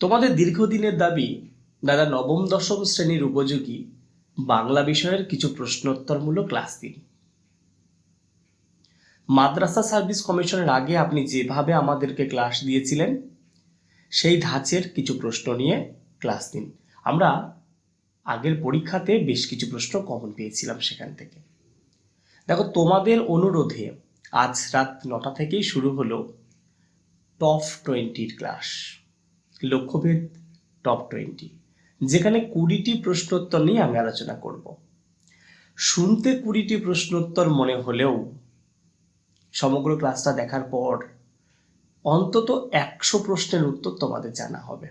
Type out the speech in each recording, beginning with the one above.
তোমাদের দীর্ঘদিনের দাবি, দাদা নবম, দশম শ্রেণির উপযোগী বাংলা বিষয়ের কিছু প্রশ্নোত্তরমূলক ক্লাস দিন। মাদ্রাসা সার্ভিস কমিশনের আগে আপনি যেভাবে আমাদেরকে ক্লাস দিয়েছিলেন, সেই ধাঁচের কিছু প্রশ্ন নিয়ে ক্লাস দিন। আমরা আগের পরীক্ষাতে বেশ কিছু প্রশ্ন কমন পেয়েছিলাম সেখান থেকে। দেখো, তোমাদের অনুরোধে আজ রাত নটা থেকেই শুরু হলো টপ টোয়েন্টির ক্লাস। লক্ষ্যভেদ টপ টোয়েন্টি যেখানে কুড়িটি প্রশ্নোত্তর নিয়ে আমি আলোচনা করব। শুনতে কুড়িটি প্রশ্নোত্তর মনে হলেও সমগ্র ক্লাসটা দেখার পর অন্তত একশো প্রশ্নের উত্তর তোমাদের জানা হবে।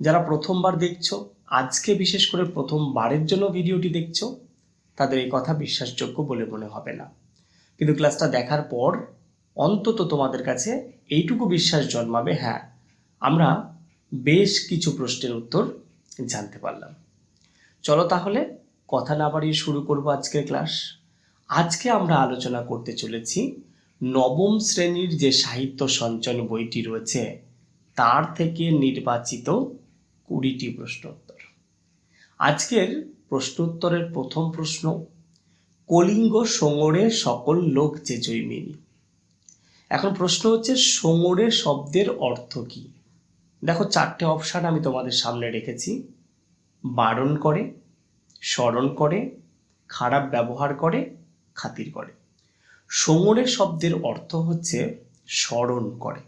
যারা প্রথমবার দেখছ, আজকে বিশেষ করে প্রথমবারের জন্য ভিডিওটি দেখছ, তাদের এই কথা বিশ্বাসযোগ্য বলে মনে হবে না। কিন্তু ক্লাসটা দেখার পর অন্তত তোমাদের কাছে এইটুকু বিশ্বাস জন্মাবে হ্যাঁ আমরা বেশ কিছু প্রশ্নের উত্তর জানতে পারলাম। চলো তাহলে কথা না বাড়িয়ে শুরু করব আজকের ক্লাস। আজকে আমরা আলোচনা করতে চলেছি নবম শ্রেণির যে সাহিত্য সঞ্চয়ন বইটি রয়েছে, তার থেকে নির্বাচিত কুড়িটি প্রশ্নোত্তর আজকের প্রশ্নোত্তরের প্রথম প্রশ্ন, কলিঙ্গ সোঙরে সকল লোক যে জৈমিনী? এখন প্রশ্ন হচ্ছে, সোঙরে শব্দের অর্থ কি? দেখো, চারটে অপশান আমি তোমাদের সামনে রেখেছি। বারণ করে, স্মরণ করে, খারাপ ব্যবহার করে, খাতির করে। সোঙরে শব্দের অর্থ হচ্ছে স্মরণ করে।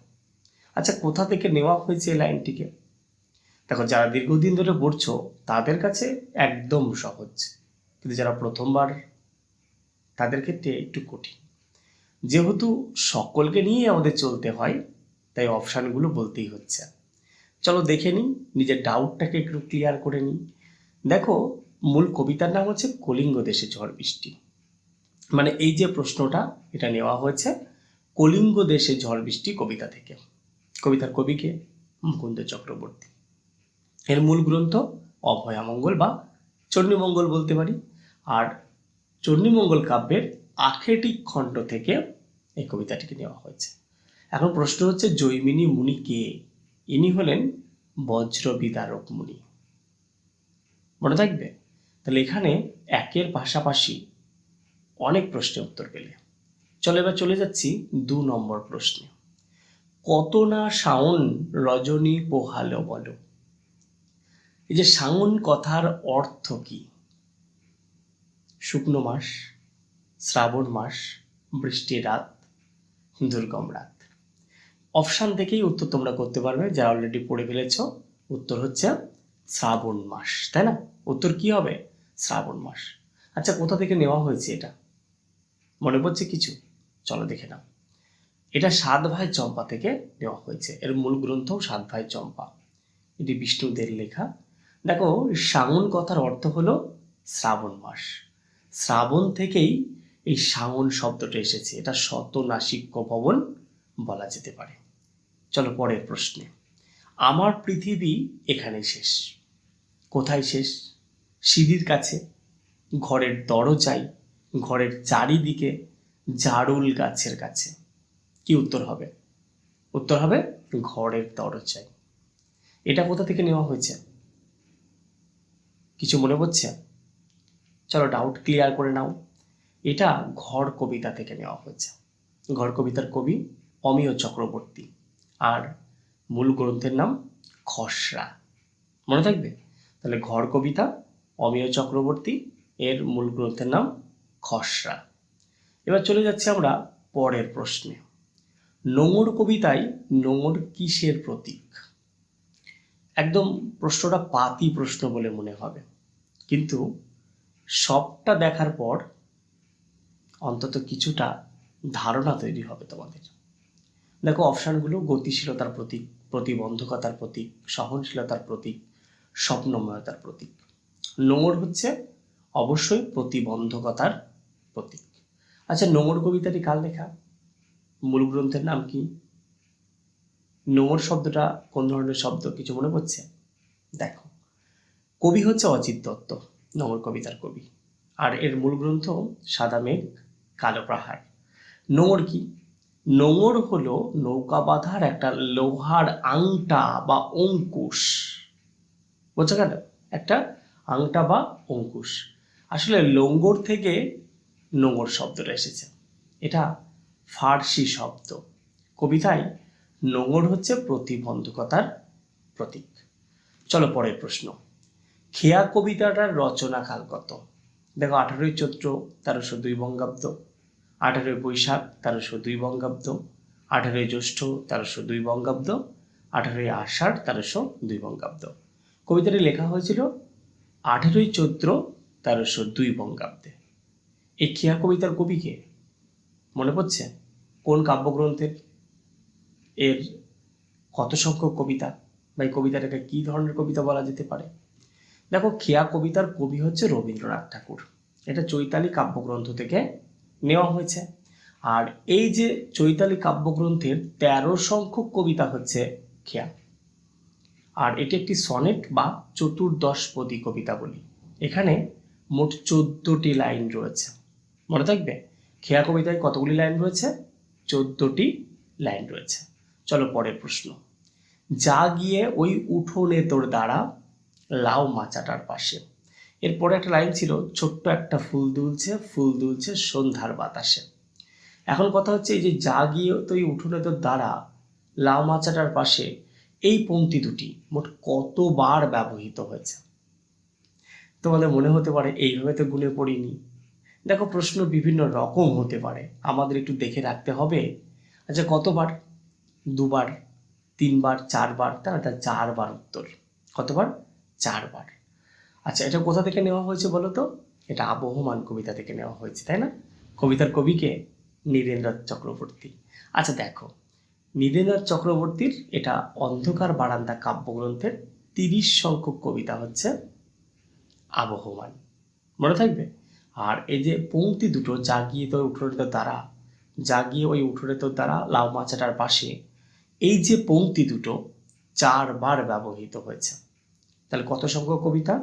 আচ্ছা কোথা থেকে নেওয়া হয়েছে এই লাইনটিকে? দেখো, যারা দীর্ঘদিন ধরে পড়ছো, তাদের কাছে একদম সহজ। কিন্তু যারা প্রথমবার, তাদের ক্ষেত্রে একটু কঠিন। যেহেতু সকলকে নিয়ে আমাদের চলতে হয়, তাই অপশানগুলো বলতেই হচ্ছে। চলো দেখে নিই, নিজের ডাউটটাকে একটু ক্লিয়ার করে নিই। দেখো, মূল কবিতার নাম হচ্ছে কলিঙ্গ দেশে ঝড় বৃষ্টি। মানে এই যে প্রশ্নটা, এটা নেওয়া হয়েছে, কলিঙ্গ দেশে ঝড় বৃষ্টি কবিতা থেকে। কবিতার কবিকে মুকুন্দ চক্রবর্তী। এর মূল গ্রন্থ অভয়ামঙ্গল বা চণ্ডীমঙ্গল বলতে পারি। আর চণ্ডীমঙ্গল কাব্যের আখেটিক খণ্ড থেকে এই কবিতাটিকে নেওয়া হয়েছে। এখন প্রশ্ন হচ্ছে, জৈমিনী মুনি কে? ইনি হলেন বজ্র বিদারক মুনি। মনে থাকবে? তাহলে এখানে একের পাশাপাশি অনেক প্রশ্নের উত্তর পেলে। চলো এবার চলে যাচ্ছি দু নম্বর প্রশ্নে। কত না শাওন রজনী পোহালো বলো? এই যে শাওন কথার অর্থ কি? শুকনো মাস, শ্রাবণ মাস, বৃষ্টির রাত, দুর্গম রাত। অপশান থেকেই উত্তর তোমরা করতে পারবে যারা অলরেডি পড়ে ফেলেছ। উত্তর হচ্ছে শ্রাবণ মাস, তাই না? উত্তর কি হবে? শ্রাবণ মাস। আচ্ছা কোথা থেকে নেওয়া হয়েছে এটা? মনে পড়ছে কিছু? চলো দেখে নাও। এটা সাত ভাই চম্পা থেকে নেওয়া হয়েছে। এর মূল গ্রন্থ সাত ভাই চম্পা। এটি বিষ্ণুদের লেখা। দেখো শ্রাবণ কথার অর্থ হলো শ্রাবণ মাস। শ্রাবণ থেকেই এই শ্রাবণ শব্দটা এসেছে। এটা শতনাসিক্য ভবন বলা যেতে পারে। চলো পরের প্রশ্নে। আমার পৃথিবী এখানে শেষ। কোথায় শেষ? সিঁড়ির কাছে, ঘরের দরজায়, ঘরের চারিদিকে, জারুল গাছের কাছে। কি উত্তর হবে? উত্তর হবে ঘরের দরজায়। এটা কোথা থেকে নেওয়া হয়েছে? কিছু মনে পড়ছে? চলো ডাউট ক্লিয়ার করে নাও। এটা ঘর কবিতা থেকে নেওয়া হয়েছে। ঘর কবিতার কবি অমিয় চক্রবর্তী। আর মূল গ্রন্থের নাম খসড়া। মনে থাকবে? তাহলে ঘর কবিতা, অমিয় চক্রবর্তী, এর মূল গ্রন্থের নাম খসড়া। এবার চলে যাচ্ছি আমরা পরের প্রশ্নে। নোংর কবিতায় নোংর কিসের প্রতীক? একদম প্রশ্নটা পাতি প্রশ্ন বলে মনে হবে। কিন্তু সবটা দেখার পর অন্তত কিছুটা ধারণা তৈরি হবে তোমাদের। দেখো, অপশানগুলো গতিশীলতার প্রতীক, প্রতিবন্ধকতার প্রতীক, সহনশীলতার প্রতীক, স্বপ্নময়তার প্রতীক। নোংর হচ্ছে অবশ্যই প্রতিবন্ধকতার প্রতীক। আচ্ছা নোংর কবিতাটি কার লেখা? মূল গ্রন্থের নাম কি? নোংর শব্দটা কোন ধরনের শব্দ, কিছু মনে পড়ছে? দেখো, কবি হচ্ছে অজিত দত্ত নোংর কবিতার কবি। আর এর মূল গ্রন্থ সাদা মেঘ, কালো পাহাড়। নোংর কি? নোঙর হলো নৌকা বাঁধার একটা লোহার আংটা বা অঙ্কুশ। বোঝা গেল? একটা আংটা বা অঙ্কুশ। আসলে লঙ্গর থেকে নোঙর শব্দটা এসেছে। এটা ফার্সি শব্দ। কবিতায় নোঙর হচ্ছে প্রতিবন্ধকতার প্রতীক। চলো পরের প্রশ্ন। খেয়া কবিতাটার রচনাকাল কত? দেখো, আঠারোই চৈত্র তেরোশো দুই বঙ্গাব্দ। আঠারোই বৈশাখ, তেরোশো দুই বঙ্গাব্দ। আঠারোই জ্যৈষ্ঠ, তেরোশো দুই বঙ্গাব্দ। আঠারোই আষাঢ়, তেরোশো দুই বঙ্গাব্দ। কবিতাটি লেখা হয়েছিল, আঠেরোই চৈত্র, তেরোশো দুই বঙ্গাব্দে। এই খেয়া কবিতার কবিকে মনে পড়ছে? কোন কাব্যগ্রন্থের? এর কত সংখ্যক কবিতা? বা এই কবিতাটাকে কী ধরনের কবিতা বলা যেতে পারে? দেখো, খেয়া কবিতার কবি হচ্ছে রবীন্দ্রনাথ ঠাকুর। এটা চৈতালি কাব্যগ্রন্থ থেকে নেওয়া হয়েছে। আর এই যে চৈতালি কাব্যগ্রন্থের তেরো সংখ্যক কবিতা হচ্ছে খেয়া। আর এটি একটি সনেট বা চতুর্দশপদী কবিতা বলি এখানে মোট চোদ্দটি লাইন রয়েছে। মনে থাকবে? খেয়া কবিতায় কতগুলি লাইন রয়েছে? চোদ্দটি লাইন রয়েছে। চলো পরের প্রশ্ন। যা গিয়ে ওই উঠোনে তোর দ্বারা লাউ মাচাটার পাশে। এরপরে একটা লাইন ছিল, ছোট্ট একটা ফুল দুলছে ফুল দুলছে সন্ধ্যার বাতাসে। এখন কথা হচ্ছে, এই যে যা গিয়ে তুই উঠোনে তোর দ্বারা লাউ মাচাটার পাশে এই পংক্তি দুটি মোট কতবার ব্যবহৃত হয়েছে? তোমাদের মনে হতে পারে, এইভাবে তো গুনে পড়িনি। দেখো, প্রশ্ন বিভিন্ন রকম হতে পারে, আমাদের একটু দেখে রাখতে হবে। আচ্ছা কতবার? দুবার, তিনবার, চারবার তার চারবার উত্তর। কতবার? চারবার। আচ্ছা এটা কোথা থেকে নেওয়া হয়েছে বলো তো? এটা আবহমান কবিতা থেকে নেওয়া হয়েছে, তাই না? কবিতার কবিকে নীরেন্দ্রনাথ চক্রবর্তী। আচ্ছা দেখো। নীরেন্দ্রনাথ চক্রবর্তীর এটা অন্ধকার বারান্দা কাব্যগ্রন্থের তিরিশ সংখ্যক কবিতা হচ্ছে আবহমান। মনে থাকবে? আর এই যে পংক্তি দুটো, জাগিয়ে তো উঠোনে তো দ্বারা জাগিয়ে ওই উঠোনে তো দ্বারা লাউ মাছাটার পাশে, এই যে পংক্তি দুটো চারবার ব্যবহৃত হয়েছে। তাহলে কত সংখ্যক কবিতা?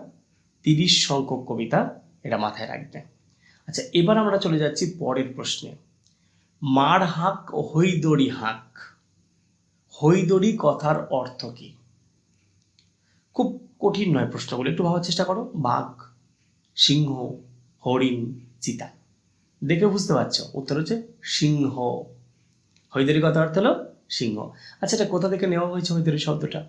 তিরিশ সংখ্যক কবিতা এটা মাথায় রাখবে। আচ্ছা এবার আমরা চলে যাচ্ছি পরের প্রশ্নে। মার হাঁক হৈদড়ি হাঁক। হৈদড়ি কথার অর্থ কি? খুব কঠিন নয় প্রশ্নগুলো, একটু ভাবার চেষ্টা করো। বাঘ, সিংহ, হরিণ, চিতা। দেখে বুঝতে পারছ, উত্তর হচ্ছে সিংহ। হৈদরি কথা অর্থ হলো সিংহ। আচ্ছা এটা কোথা থেকে নেওয়া হয়েছে হৈদরি শব্দটা?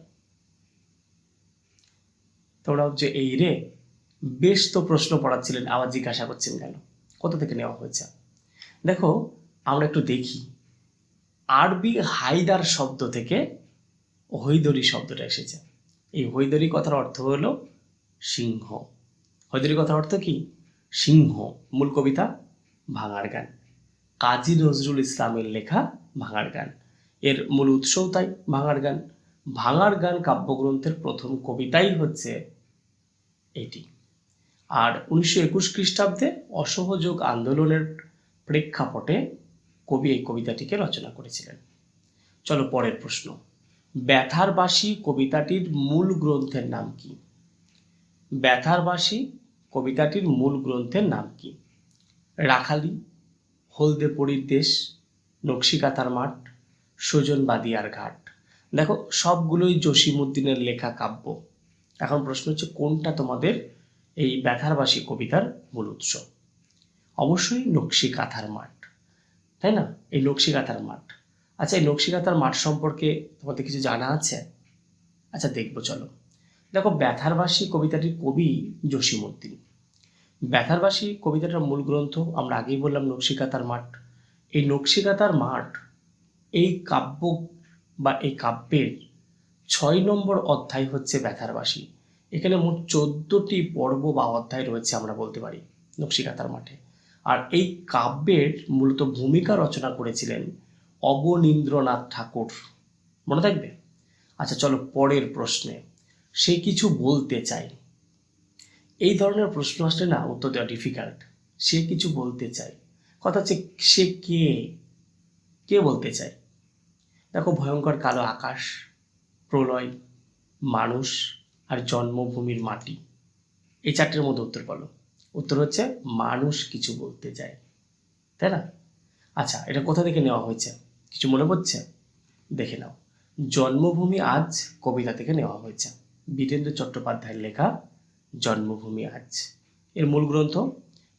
তোমরা হচ্ছে এই রে বেশ তো প্রশ্ন পড়াচ্ছিলেন আবার জিজ্ঞাসা করছেন কেন? কোথা থেকে নেওয়া হয়েছে? দেখো, আমরা একটু দেখি। আরবি হায়দার শব্দ থেকে হৈদরি শব্দটা এসেছে। এই হৈদরি কথার অর্থ হলো সিংহ। হৈদরি কথার অর্থ কি? সিংহ, মূল কবিতা, ভাঙার গান। কাজী নজরুল ইসলামের লেখা ভাঙার গান। এর মূল উৎসও তাই, ভাঙার গান। ভাঙার গান কাব্যগ্রন্থের প্রথম কবিতাই হচ্ছে এটি। আর উনিশশো একুশ খ্রিস্টাব্দে অসহযোগ আন্দোলনের প্রেক্ষাপটে কবি এই কবিতাটিকে রচনা করেছিলেন। চলো পরের প্রশ্ন। ব্যথারবাসী কবিতাটির মূল গ্রন্থের নাম কি? ব্যথারবাসী কবিতাটির মূল গ্রন্থের নাম কি? রাখালি হলদে পরীর দেশ, নকশিকাতার মাঠ, সুজন বাদিয়ার ঘাট। দেখো, সবগুলোই জসিমুদ্দিনের লেখা কাব্য। এখন প্রশ্ন হচ্ছে, কোনটা তোমাদের এই ব্যথারবাসী কবিতার মূল উৎস। অবশ্যই নকশিকাথার মাঠ। তাই না? এই নকশিকাথার মাঠ। আচ্ছা এই নকশিকাথার মাঠ সম্পর্কে তোমাদের কিছু জানা আছে? আচ্ছা দেখব, চলো। দেখো, ব্যথারবাসী কবিতাটির কবি জসিমুদ্দিন ব্যথারবাসী কবিতাটার মূল গ্রন্থ, আমরা আগেই বললাম নকশিকাতার মাঠ। এই নকশিকাতার মাঠ, এই কাব্য বা এই কাব্যের ছয় নম্বর অধ্যায় হচ্ছে ব্যথারবাসী। এখানে মোট চোদ্দটি পর্ব বা অধ্যায় রয়েছে আমরা বলতে পারি নকশিকাতার মাঠে। আর এই কাব্যের মূলত ভূমিকা রচনা করেছিলেন অবনীন্দ্রনাথ ঠাকুর। মনে থাকবে? আচ্ছা চলো পরের প্রশ্নে। সে কিছু বলতে চাই এই ধরনের প্রশ্ন আসলে না উত্তর দেওয়া ডিফিকাল্ট সে কিছু বলতে চায়। কথা হচ্ছে, সে কে? কে বলতে চায়? দেখো, ভয়ঙ্কর কালো আকাশ, প্রলয়, মানুষ আর জন্মভূমির মাটি। এই চারটের মধ্যে উত্তর বলো। উত্তর হচ্ছে, মানুষ কিছু বলতে চায়। তাই না? আচ্ছা এটা কোথা থেকে নেওয়া হয়েছে? কিছু মনে পড়ছে? দেখে নাও। জন্মভূমি আজ কবিতা থেকে নেওয়া হয়েছে। বীরেন্দ্র চট্টোপাধ্যায়ের লেখা, জন্মভূমি আজ। এর মূল গ্রন্থ,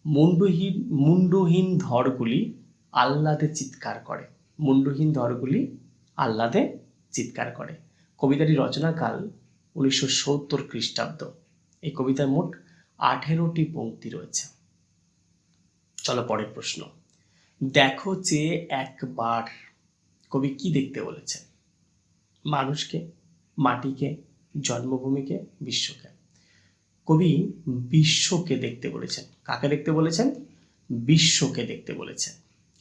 মুন্ডহীন মুন্ডহীন ধরগুলি আহ্লাদে চিৎকার করে। মুন্ডহীন ধরগুলি আহ্লাদে চিৎকার করে। কবিতাটি রচনাকাল উনিশশো সত্তর খ্রিস্টাব্দ। এই কবিতায় মোট আঠেরোটি পংক্তি রয়েছে। চলো পরের প্রশ্ন। দেখো যে একবার, কবি কি দেখতে বলেছেন? মানুষকে, মাটিকে, জন্মভূমিকে, বিশ্বকে। কবি বিশ্বকে দেখতে বলেছেন। কাকে দেখতে বলেছেন? বিশ্বকে দেখতে বলেছেন।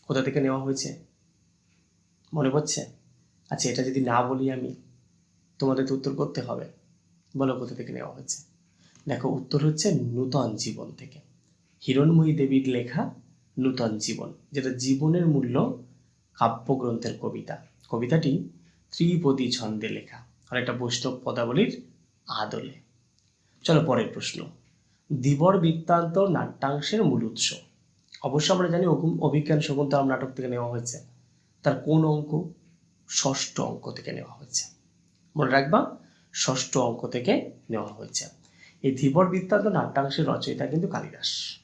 কোথা থেকে নেওয়া হয়েছে? মনে পড়ছে? আচ্ছা এটা যদি না বলি আমি, তোমাদের উত্তর করতে হবে। বলো কোথা থেকে নেওয়া হয়েছে। দেখো, উত্তর হচ্ছে নূতন জীবন থেকে। হিরণময়ী দেবীর লেখা নূতন জীবন, যেটা জীবনের মূল্য কাব্যগ্রন্থের কবিতা। কবিতাটি ত্রিপদী ছন্দে লেখা, আর একটা বৈষ্ণব পদাবলীর আদলে। চলো, পরের প্রশ্ন। দিবর বৃত্তান্ত নাট্যাংশের মূল উৎস। অবশ্য আমরা জানি অভিজ্ঞান শকুন্তলম নাটক থেকে নেওয়া হয়েছে। তার কোন অঙ্ক ষষ্ঠ অঙ্ক থেকে নেওয়া হয়েছে। মনে রাখবা ষষ্ঠ অঙ্ক থেকে নেওয়া হয়েছে। এই ধীবর বৃত্তান্ত নাট্যাংশের রচয়িতা কিন্তু কালিদাস।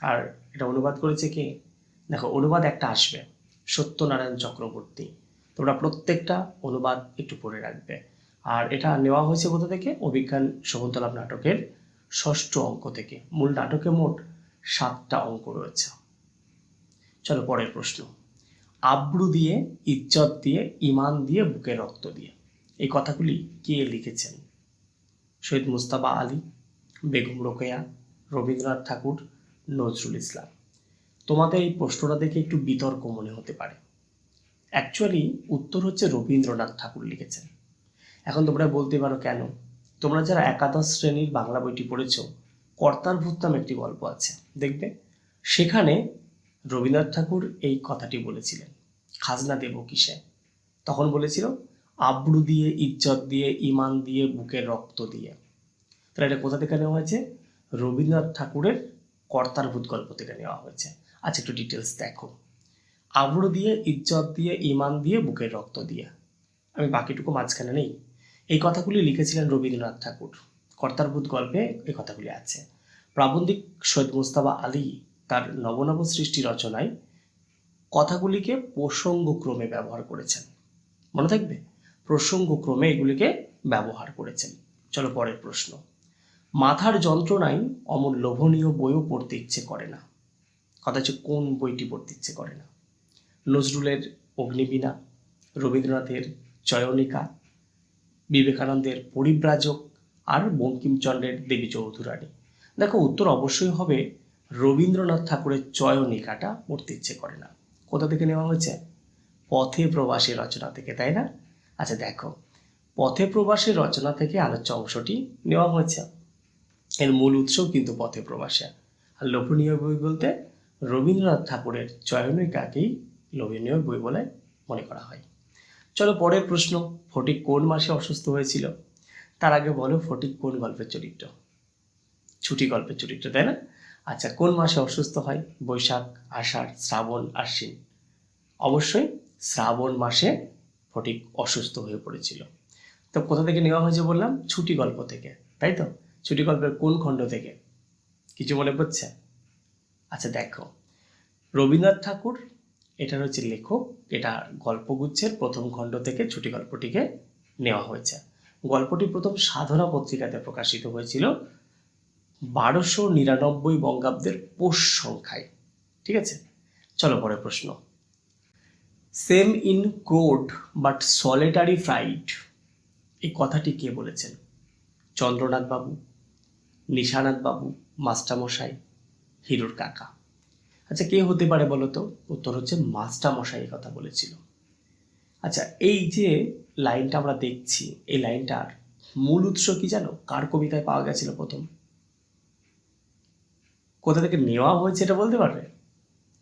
আর এটা অনুবাদ করেছে কি? দেখো, অনুবাদ একটা আসবে, সত্যনারায়ণ চক্রবর্তী। তোমরা প্রত্যেকটা অনুবাদ একটু পড়ে রাখবে। আর এটা নেওয়া হয়েছে কোথা থেকে? অভিজ্ঞান শকুন্তলাম নাটকের ষষ্ঠ অঙ্ক থেকে। মূল নাটকে মোট সাতটা অঙ্ক রয়েছে। চলো পরের প্রশ্ন। আব্রু দিয়ে, ইজ্জত দিয়ে, ইমান দিয়ে, বুকে রক্ত দিয়ে। এই কথাগুলি কে লিখেছেন? শহীদ মুস্তাফা আলী, বেগম রোকেয়া, রবীন্দ্রনাথ ঠাকুর, নজরুল ইসলাম। তোমাদের এই প্রশ্নটা দেখে একটু বিতর্ক মনে হতে পারে। অ্যাকচুয়ালি উত্তর হচ্ছে রবীন্দ্রনাথ ঠাকুর লিখেছেন। এখন তোমরা বলতে পারো কেন? তোমরা যারা একাদশ শ্রেণির বাংলা বইটি পড়েছ, কর্তার ভূত নামে একটি গল্প আছে। দেখবে? সেখানে রবীন্দ্রনাথ ঠাকুর এই কথাটি বলেছিলেন। খাজনা দেব কিসে? তখন বলেছিল আব্রু দিয়ে, ইজ্জত দিয়ে ইমান দিয়ে, বুকের রক্ত দিয়ে। তাহলে এটা কোথা থেকে নেওয়া হয়েছে? রবীন্দ্রনাথ ঠাকুরের কর্তার ভূত গল্প থেকে নেওয়া হয়েছে। আচ্ছা একটু ডিটেলস দেখো। আব্রু দিয়ে, ইজ্জত দিয়ে ইমান দিয়ে, বুকের রক্ত দিয়ে। আমি বাকিটুকু মাঝখানে নেই। এই কথাগুলি লিখেছিলেন রবীন্দ্রনাথ ঠাকুর। কর্তারভূত গল্পে এই কথাগুলি আছে। প্রাবন্ধিক সৈয়দ মুস্তাফা আলী তার নবনব সৃষ্টি রচনায় কথাগুলিকে প্রসঙ্গক্রমে ব্যবহার করেছেন। মনে থাকবে? প্রসঙ্গক্রমে এগুলিকে ব্যবহার করেছেন। চলো পরের প্রশ্ন। মাথার যন্ত্রণায় অমন লোভনীয় বইও পড়তে ইচ্ছে করে না। কথা হচ্ছে কোন বইটি পড়তে ইচ্ছে করে না? নজরুলের অগ্নিবীণা, রবীন্দ্রনাথের চয়নিকা বিবেকানন্দের পরিব্রাজক আর বঙ্কিমচন্দ্রের দেবী চৌধুরানী। দেখো, উত্তর অবশ্যই হবে রবীন্দ্রনাথ ঠাকুরের চয়নিকাটা পড়তে ইচ্ছে করে না। কোথা থেকে নেওয়া হয়েছে? পথে প্রবাসী রচনা থেকে, তাই না? আচ্ছা দেখো। পথে প্রবাসী রচনা থেকে আলোচ্য অংশটি নেওয়া হয়েছে। এর মূল উৎস কিন্তু পথে প্রবাসে। আর লোভনীয় বই বলতে রবীন্দ্রনাথ ঠাকুরের চয়নিকাকেই লোভনীয় বই বলে মনে করা হয়। চলো পরের প্রশ্ন, ফটিক কোন মাসে অসুস্থ হয়েছিল? তার আগে বলো ফটিক কোন গল্পের চরিত্র? ছুটি গল্পের চরিত্র, তাই না? আচ্ছা কোন মাসে অসুস্থ হয়? বৈশাখ, আষাঢ়, শ্রাবণ, আশ্বিন। অবশ্যই শ্রাবণ মাসে ফটিক অসুস্থ হয়ে পড়েছিল। তো কোথা থেকে নেওয়া হয়েছে বললাম? ছুটি গল্প থেকে, তাই তো? ছুটি গল্পের কোন খণ্ড থেকে? কিছু মনে পড়ছে? আচ্ছা দেখো। রবীন্দ্রনাথ ঠাকুর, এটার হচ্ছে লেখক, এটা গল্পগুচ্ছের প্রথম খণ্ড থেকে ছুটি গল্পটিকে নেওয়া হয়েছে। গল্পটি প্রথম সাধনা পত্রিকাতে প্রকাশিত হয়েছিল বারোশো নিরানব্বই বঙ্গাব্দের পৌষ সংখ্যায়, ঠিক আছে? চলো পরে প্রশ্ন। Same in crowd but solitary fried এই কথাটি কে বলেছেন? চন্দ্রনাথ বাবু নিশানাথ বাবু মাস্টারমশাই, হিরোর কাকা। আচ্ছা কে হতে পারে বলো তো উত্তর হচ্ছে মাস্টারমশাই এই কথা বলেছিল। আচ্ছা এই যে লাইনটা আমরা দেখছি, এই লাইনটার মূল উৎস কি জানো? কার কবিতায় পাওয়া গেছিল প্রথম? কোথা থেকে নেওয়া হয়েছে এটা বলতে পারবে?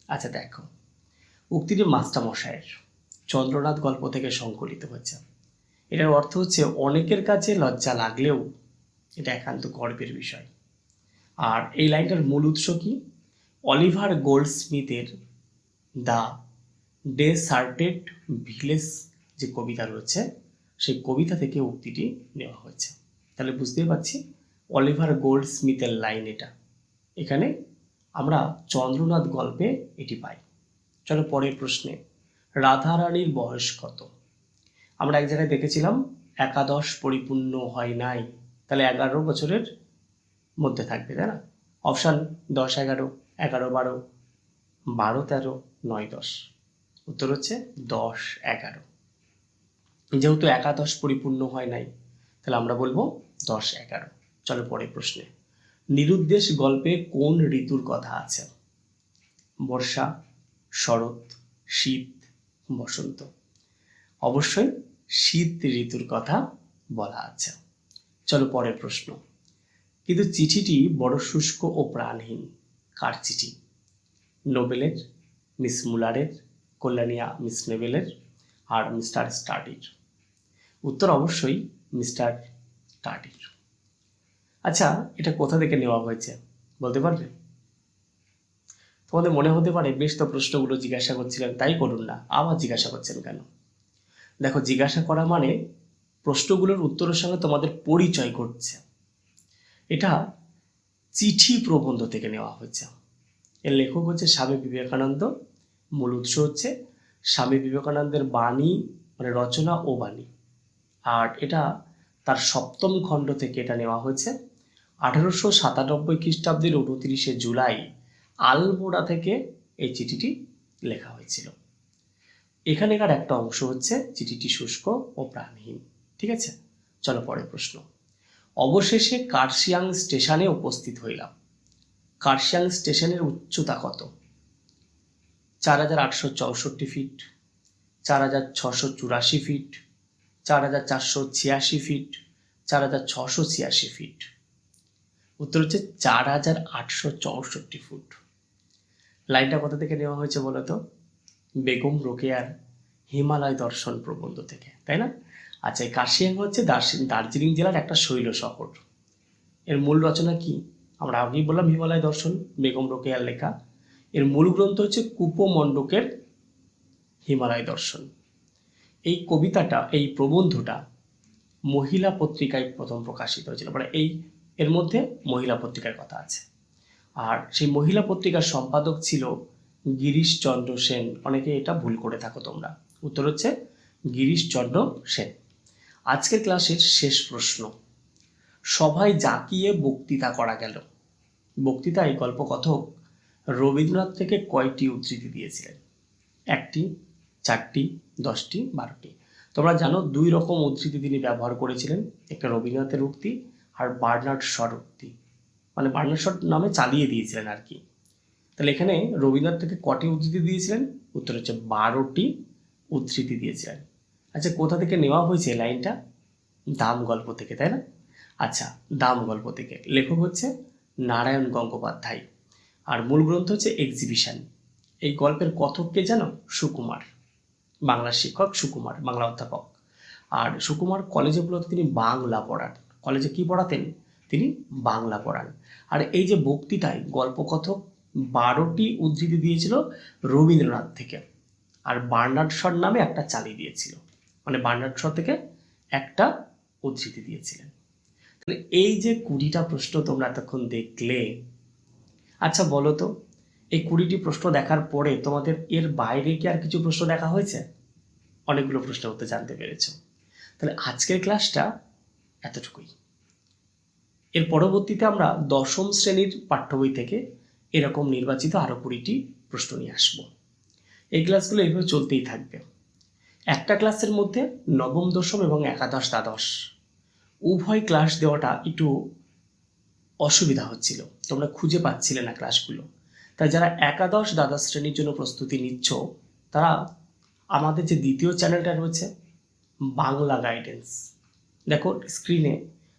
আচ্ছা দেখো। উক্তিটি মাস্টারমশাইয়ের। চন্দ্রনাথ গল্প থেকে সংকলিত হয়েছে। এটার অর্থ হচ্ছে অনেকের কাছে লজ্জা লাগলেও এটা একান্ত গর্বের বিষয়। আর এই লাইনটার মূল উৎস কি? অলিভার গোল্ড স্মিথের দ্য ডে সার্টেড ভিলেজ যে কবিতা রয়েছে, সেই কবিতা থেকে উক্তিটি নেওয়া হয়েছে। তাহলে বুঝতেই পারছি অলিভার গোল্ড স্মিথের লাইন এটা। এখানে আমরা চন্দ্রনাথ গল্পে এটি পাই। চলো পরের প্রশ্নে, রাধারানীর বয়স কত? আমরা এক জায়গায় দেখেছিলাম, একাদশ পরিপূর্ণ হয় নাই। তাহলে এগারো বছরের মধ্যে থাকবে, তাই না? অপশান দশ, এগারো এগারো, বারো বারো, তেরো, নয়, দশ। উত্তর হচ্ছে দশ, এগারো। যেহেতু একাদশ পরিপূর্ণ হয় নাই, তাহলে আমরা বলব দশ, এগারো। চলো পরের প্রশ্নে, নিরুদ্দেশ গল্পে কোন ঋতুর কথা আছে? বর্ষা শরৎ, শীত, বসন্ত। অবশ্যই শীত ঋতুর কথা বলা আছে। চলো পরের প্রশ্ন। কিন্তু চিঠিটি বড় শুষ্ক ও প্রাণহীন। কার চিঠি? নোবেলের, মিস মুলারের, কল্যাণিয়া মিস নেবেলের আর মিস্টার স্টার্ডির উত্তর অবশ্যই মিস্টার স্টার্ডির আচ্ছা এটা কোথা থেকে নেওয়া হয়েছে? বলতে পারবে? তোমাদের মনে হতে পারে বেশ তো প্রশ্নগুলো জিজ্ঞাসা করছিলেন, তাই করুন না, আবার জিজ্ঞাসা করছেন কেন? দেখো, জিজ্ঞাসা করা মানে প্রশ্নগুলোর উত্তরের সঙ্গে তোমাদের পরিচয় ঘটছে। এটা চিঠি প্রবন্ধ থেকে নেওয়া হয়েছে। এর লেখক হচ্ছে স্বামী বিবেকানন্দ, মূল উৎস হচ্ছে স্বামী বিবেকানন্দের বাণী মানে রচনা ও বাণী। আর এটা তার সপ্তম খণ্ড থেকে এটা নেওয়া হয়েছে। আঠারোশো সাতানব্বই খ্রিস্টাব্দের উনত্রিশে জুলাই আলমোড়া থেকে এই চিঠিটি লেখা হয়েছিল। এখানেকার একটা অংশ হচ্ছে চিঠিটি শুষ্ক ও প্রাণহীন। ঠিক আছে? চলো পরের প্রশ্ন। অবশেষে কার্শিয়াং স্টেশনে উপস্থিত হইলাম। কার্শিয়াং স্টেশনের উচ্চতা কত? চার হাজার আটশো চৌষট্টি ফিট, চার হাজার ছশো চুরাশি ফিট, চার হাজার চারশো ছিয়াশি ফিট, চার হাজার ছশো ছিয়াশি ফিট। উত্তর হচ্ছে চার হাজার আটশো চৌষট্টি ফুট। লাইনটা কোথা থেকে নেওয়া হয়েছে বলো তো বেগম রোকেয়ার হিমালয় দর্শন প্রবন্ধ থেকে, তাই না? আচ্ছা এই কার্শিয়াং হচ্ছে দার্জিলিং জেলার একটা শৈল শহর। এর মূল রচনা কি? আমরা আগেই বললাম হিমালয় দর্শন, বেগম রোকেয়ার লেখা। এর মূল গ্রন্থ হচ্ছে কুপমণ্ডকের হিমালয় দর্শন। এই কবিতাটা, এই প্রবন্ধটা মহিলা পত্রিকায় প্রথম প্রকাশিত হয়েছিল। মানে এই, এর মধ্যে মহিলা পত্রিকার কথা আছে। আর সেই মহিলা পত্রিকার সম্পাদক ছিল গিরিশ চন্দ্র সেন। অনেকে এটা ভুল করে থাকো তোমরা। উত্তর হচ্ছে গিরিশ চন্দ্র সেন। আজকের ক্লাসের শেষ প্রশ্ন। সভায় জাকিয়ে বক্তৃতা করা গেল। বক্তৃতা বক্তৃতায় গল্পকথক রবীন্দ্রনাথ থেকে কয়টি উদ্ধৃতি দিয়েছিলেন? একটি, চারটি, দশটি, বারোটি। তোমরা জানো দুই রকম উদ্ধৃতি তিনি ব্যবহার করেছিলেন। একটা রবীন্দ্রনাথের উক্তি আর বার্নার্ড শর উক্তি। মানে বার্নার্ড নামে চালিয়ে দিয়েছিলেন আর কি। তাহলে এখানে রবীন্দ্রনাথ থেকে কটি উদ্ধৃতি দিয়েছিলেন? উত্তর হচ্ছে বারোটি উদ্ধৃতি দিয়েছিলেন। আচ্ছা কোথা থেকে নেওয়া হয়েছে লাইনটা? দাম গল্প থেকে, তাই না? আচ্ছা দাম গল্প থেকে। লেখক হচ্ছে নারায়ণ গঙ্গোপাধ্যায়। আর মূল গ্রন্থ হচ্ছে এক্সিবিশন এই গল্পের কথককে জানো সুকুমার। বাংলা শিক্ষক সুকুমার, বাংলা অধ্যাপক। আর সুকুমার কলেজে মূলত তিনি বাংলা পড়ান কলেজে কি পড়াতেন? তিনি বাংলা পড়ান। আর এই যে বক্তৃতায় গল্পকথক বারোটি উদ্ধৃতি দিয়েছিল রবীন্দ্রনাথ থেকে। আর বার্নার্ড শর নামে একটা চালিয়ে দিয়েছিল। মানে বার্নার্ড শর থেকে একটা উদ্ধৃতি দিয়েছিলেন। তাহলে এই যে কুড়িটা প্রশ্ন তোমরা এতক্ষণ দেখলে আচ্ছা বলো তো, এই কুড়িটি প্রশ্ন দেখার পরে তোমাদের এর বাইরে কি আর কিছু প্রশ্ন দেখা হয়েছে? অনেকগুলো প্রশ্ন উত্তর জানতে পেরেছ। তাহলে আজকের ক্লাসটা এতটুকুই। এর পরবর্তীতে আমরা দশম শ্রেণির পাঠ্য বই থেকে এরকম নির্বাচিত আরও কুড়িটি প্রশ্ন নিয়ে আসব। এই ক্লাসগুলো এইভাবে চলতেই থাকবে। একটা ক্লাসের মধ্যে নবম, দশম এবং একাদশ, দ্বাদশ উভয় ক্লাস দেওয়াটা একটু অসুবিধা হচ্ছিল। তোমরা খুঁজে পাচ্ছিলে না ক্লাসগুলো। তাই যারা একাদশ, দ্বাদশ শ্রেণির জন্য প্রস্তুতি নিচ্ছ, তারা আমাদের যে দ্বিতীয় চ্যানেলটা রয়েছে, বাংলা গাইডেন্স দেখো স্ক্রিনে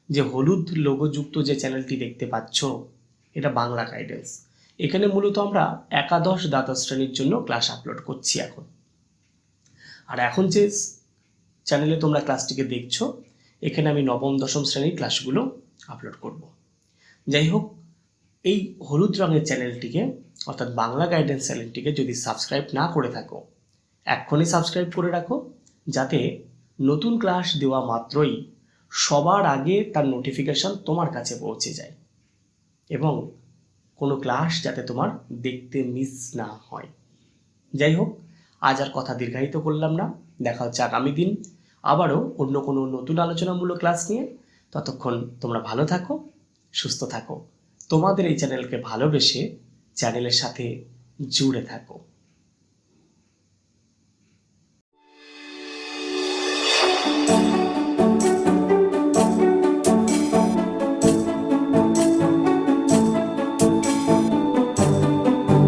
যে হলুদ লোগোযুক্ত যে চ্যানেলটি দেখতে পাচ্ছ, এটা বাংলা গাইডেন্স এখানে মূলত আমরা একাদশ দ্বাদশ শ্রেণির জন্য ক্লাস আপলোড করছি এখন। আর এখন যে চ্যানেলে তোমরা ক্লাসটিকে দেখছ, এখানে আমি নবম, দশম শ্রেণির ক্লাসগুলো আপলোড করব। যাই হোক, এই হলুদ রঙের চ্যানেলটিকে, অর্থাৎ বাংলা গাইডেন্স চ্যানেলটিকে যদি সাবস্ক্রাইব না করে থাকো, এক্ষুনি সাবস্ক্রাইব করে রাখো, যাতে নতুন ক্লাস দেওয়া মাত্রই সবার আগে তার নোটিফিকেশন তোমার কাছে পৌঁছে যায়। এবং কোনো ক্লাস যাতে তোমার দেখতে মিস না হয়। যাই হোক, আজ আর কথা দীর্ঘায়িত করলাম না। দেখা হচ্ছে আগামী দিন। আবারও অন্য কোনো নতুন আলোচনামূলক ক্লাস নিয়ে। ততক্ষণ তোমরা ভালো থাকো, সুস্থ থাকো। তোমাদের এই চ্যানেলকে ভালোবেসে চ্যানেলের সাথে জুড়ে থাকো।